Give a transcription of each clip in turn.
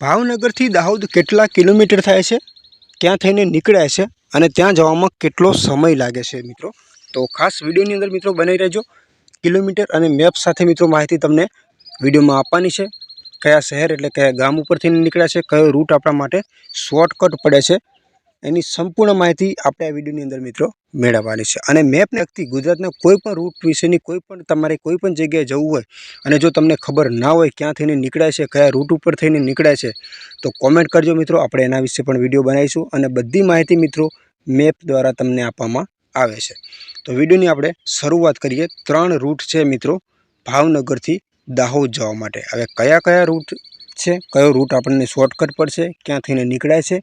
ભાવનગરથી દાહોદ કેટલા કિલોમીટર થાય છે? ક્યાં થઈને નીકળ્યા છે? અને ત્યાં જવામાં કેટલો સમય લાગે છે મિત્રો? તો ખાસ વિડીયોની અંદર મિત્રો બની રહેજો. કિલોમીટર અને મેપ સાથે મિત્રો માહિતી તમને વિડીયોમાં આપવાની છે. કયા શહેર એટલે કયા ગામ ઉપરથી નીકળ્યા છે, કયો રૂટ આપણા માટે શોર્ટકટ પડે છે, એની સંપૂર્ણ માહિતી આપણે આ વિડીયોની અંદર મિત્રો મેળવવાની છે. અને મેપને લગતી ગુજરાતના કોઈ પણ રૂટ વિશેની કોઈ પણ તમારે કોઈપણ જગ્યાએ જવું હોય અને જો તમને ખબર ના હોય ક્યાં થઈને નીકળાય છે, કયા રૂટ ઉપર થઈને નીકળાય છે, તો કોમેન્ટ કરજો મિત્રો. આપણે એના વિશે પણ વીડિયો બનાવીશું અને બધી માહિતી મિત્રો મેપ દ્વારા તમને આપવામાં આવે છે. તો વિડીયોની આપણે શરૂઆત કરીએ. ત્રણ રૂટ છે મિત્રો ભાવનગરથી દાહોદ જવા માટે. હવે કયા કયા રૂટ છે, કયો રૂટ આપણને શોર્ટકટ પડશે ક્યાં થઈને નીકળાય છે,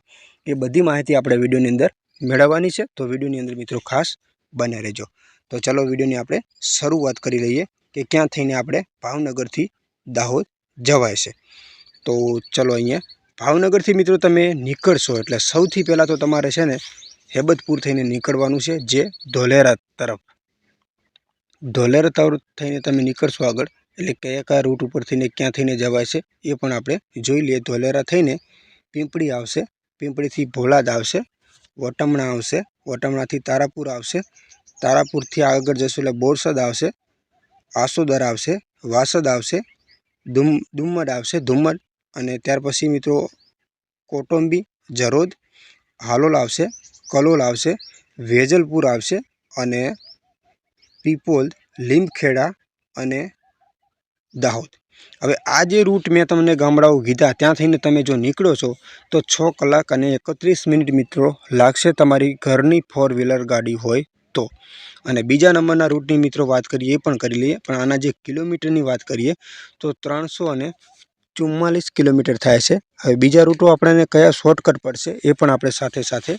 એ બધી માહિતી આપણે વિડીયોની અંદર મેળવવાની છે, તો વિડીયોની અંદર મિત્રો ખાસ બને રહેજો. તો ચાલો વિડીયોની આપણે શરૂઆત કરી લઈએ કે ક્યાં થઈને આપણે ભાવનગરથી દાહોદ જવાય છે. તો ચલો અહીંયા ભાવનગરથી મિત્રો તમે નીકળશો, એટલે સૌથી પહેલાં તો તમારે છે ને હેબતપુર થઈને નીકળવાનું છે, જે ધોલેરા તરફ. ધોલેરા તરફ થઈને તમે નીકળશો આગળ, એટલે કયા કયા રૂટ ઉપર થઈને ક્યાં થઈને જવાય છે એ પણ આપણે જોઈ લઈએ. ધોલેરા થઈને પીંપળી આવશે, પીંપળીથી ભોલાદ આવશે વટમણા આવશે. વટમણાથી તારાપુર આવશે. તારાપુરથી આગળ જશું એટલે બોરસદ આવશે. આસોદર આવશે. વાસદ આવશે. ધુમ, ધુમ્મડ આવશે. ધુમ્મડ. અને ત્યાર પછી મિત્રો કોટુંબી, જરોદ, હાલોલ આવશે. કલોલ આવશે. વેજલપુર આવશે. અને પીપોલ, લીમખેડા અને દાહોદ. હવે આ જે રૂટ મેં તમને ગામડાઓ કીધા, ત્યાં થઈને તમે જો નીકળો છો, તો છ કલાક અને એકત્રીસ મિનિટ મિત્રો લાગશે તમારી ઘરની ફોર વ્હીલર ગાડી હોય તો. અને બીજા નંબરના રૂટની મિત્રો વાત કરીએ એ પણ કરી લઈએ, પણ આના જે કિલોમીટરની વાત કરીએ, તો ત્રણસો અને ચુમ્માલીસ કિલોમીટર થાય છે. હવે બીજા રૂટો આપણને કયા શોર્ટકટ પડશે એ પણ આપણે સાથે સાથે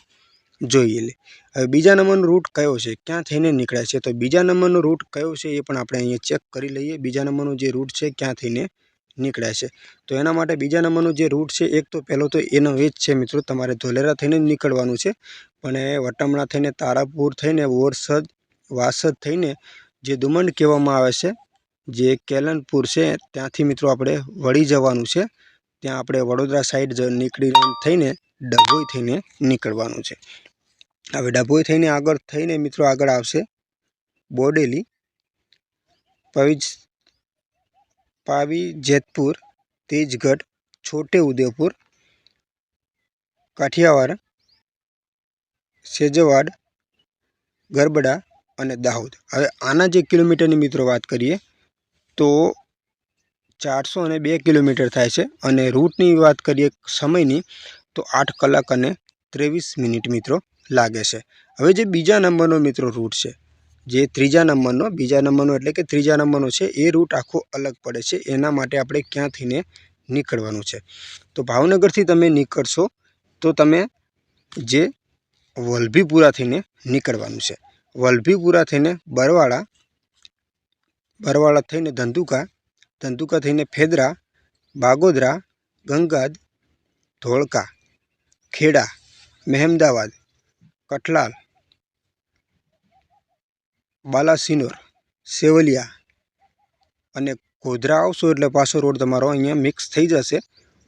જોઈએ લે. હવે બીજા નંબરનો રૂટ કયો છે? ક્યાં થઈને નીકળ્યા છે? તો બીજા નંબરનો રૂટ કયો છે એ પણ આપણે અહીંયા ચેક કરી લઈએ. બીજા નંબરનો જે રૂટ છે ક્યાં થઈને નીકળે છે? તો એના માટે બીજા નંબરનો જે રૂટ છે, એક તો પહેલો તો એનો એ છે મિત્રો, તમારે ધોલેરા થઈને નીકળવાનું છે. પણ એ વટમણા થઈને, તારાપુર થઈને, વોરસદ, વાસદ થઈને જે દુમંડ કહેવામાં આવે છે, જે કેલનપુર છે, ત્યાંથી મિત્રો આપણે વળી જવાનું છે. ત્યાં આપણે વડોદરા સાઈડ નીકળી થઈને ડભોઈ થઈને નીકળવાનું છે. હવે ડભોઈ થઈને આગળ થઈને મિત્રો આગળ આવશે. બોડેલી, પવિજ, પાવી, જેતપુર, તેજગઢ, છોટે ઉદેપુર, કાઠિયાવાડ, સેજવાડ, ગરબડા અને દાહોદ. હવે આના જે કિલોમીટરની મિત્રો વાત કરીએ, તો ચારસો અને બે કિલોમીટર થાય છે. અને રૂટની વાત કરીએ સમયની, તો આઠ કલાક અને ત્રેવીસ મિનિટ મિત્રો. લાગે છે. હવે જે બીજા નંબરનો મિત્રો રૂટ છે, જે ત્રીજા નંબરનો, બીજા નંબરનો એટલે કે ત્રીજા નંબરનો છે, એ રૂટ આખો અલગ પડે છે. એના માટે આપણે ક્યાંથીને નીકળવાનું છે. તો ભાવનગરથી તમે નીકળશો, તો તમે જે વલભીપુરા થઈને નીકળવાનું છે. વલભીપુરા થઈને બરવાળા બરવાળા થઈને ધંધુકા ધંધુકા થઈને ફેદરા, બાગોદરા, ગંગાદ, ધોળકા, ખેડા, મહેમદાવાદ કઠલાલ બાલાસિનોર, સેવલિયા અને ગોધરા આવશો એટલે પાછો રોડ તમારો અહીંયા મિક્સ થઈ જશે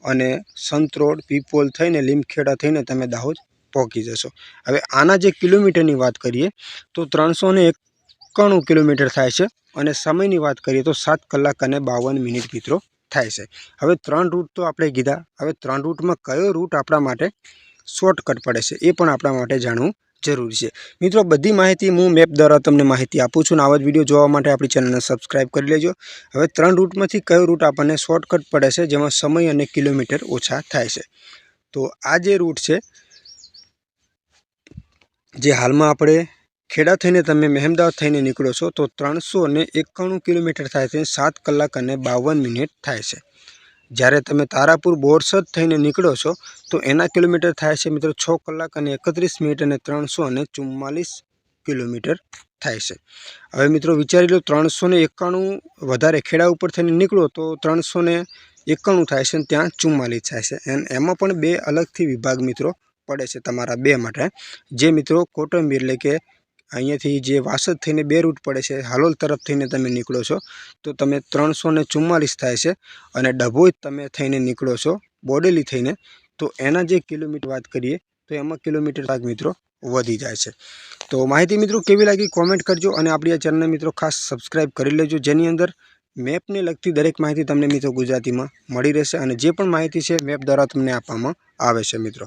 અને સંત રોડ, પીપોલ થઈને, લીમખેડા થઈને તમે દાહોદ પહોંચી જશો. હવે આના જે કિલોમીટરની વાત કરીએ તો ત્રણસો ને એકાણું કિલોમીટર થાય છે અને સમયની વાત કરીએ તો સાત કલાક અને બાવન મિનિટ મિત્રો થાય છે. હવે ત્રણ રૂટ તો આપણે કીધા. હવે ત્રણ રૂટમાં કયો રૂટ આપણા માટે શોર્ટકટ પડે છે, એ પણ આપણા માટે જાણવું જરૂરી છે. મિત્રો, બધી માહિતી હું મેપ દ્વારા તમને માહિતી આપું છું અને આવા જ વીડિયો જોવા માટે આપણી ચેનલને સબસ્ક્રાઈબ કરી લેજો. હવે ત્રણ રૂટમાંથી કયો રૂટ આપણને શોર્ટકટ પડે છે, જેમાં સમય અને કિલોમીટર ઓછા થાય છે? તો આ જે રૂટ છે, જે હાલમાં આપણે ખેડા થઈને તમે મહેમદાવાદ થઈને નીકળો છો, તો ત્રણસો ને એકાણું કિલોમીટર થાય છે, સાત કલાક અને બાવન મિનિટ થાય છે. જ્યારે તમે તારાપુર બોરસદ થઈને નીકળો છો, તો એના કિલોમીટર થાય છે મિત્રો છ કલાક અને એકત્રીસ મિનિટ અને ત્રણસો અને ચુમ્માલીસ કિલોમીટર થાય છે. હવે મિત્રો વિચારી લો ત્રણસો ને એકાણું વધારે ખેડા ઉપર થઈને નીકળો, તો ત્રણસો ને એકાણું થાય છે અને ત્યાં ચુમ્માલીસ થાય છે. એન્ડ એમાં પણ બે અલગથી વિભાગ મિત્રો પડે છે તમારા બે માટે. જે મિત્રો કોટંબી એટલે કે અહીંયાથી જે વાસદ થઈને બે રૂટ પડે છે, હાલોલ તરફ થઈને તમે નીકળો છો, તો તમે ત્રણસો ચુમ્માલીસ થાય છે અને ડભોઈ તમે થઈને નીકળો છો, બોડેલી થઈને, તો એના જે કિલોમીટર વાત કરીએ, તો એમાં કિલોમીટર ભાગ મિત્રો વધી જાય છે. તો માહિતી મિત્રો કેવી લાગી કોમેન્ટ કરજો અને આપણી આ ચેનલને મિત્રો ખાસ સબસ્ક્રાઇબ કરી લેજો, જેની અંદર મેપને લગતી દરેક માહિતી તમને મિત્રો ગુજરાતીમાં મળી રહેશે અને જે પણ માહિતી છે, મેપ દ્વારા તમને આપવામાં આવે છે મિત્રો.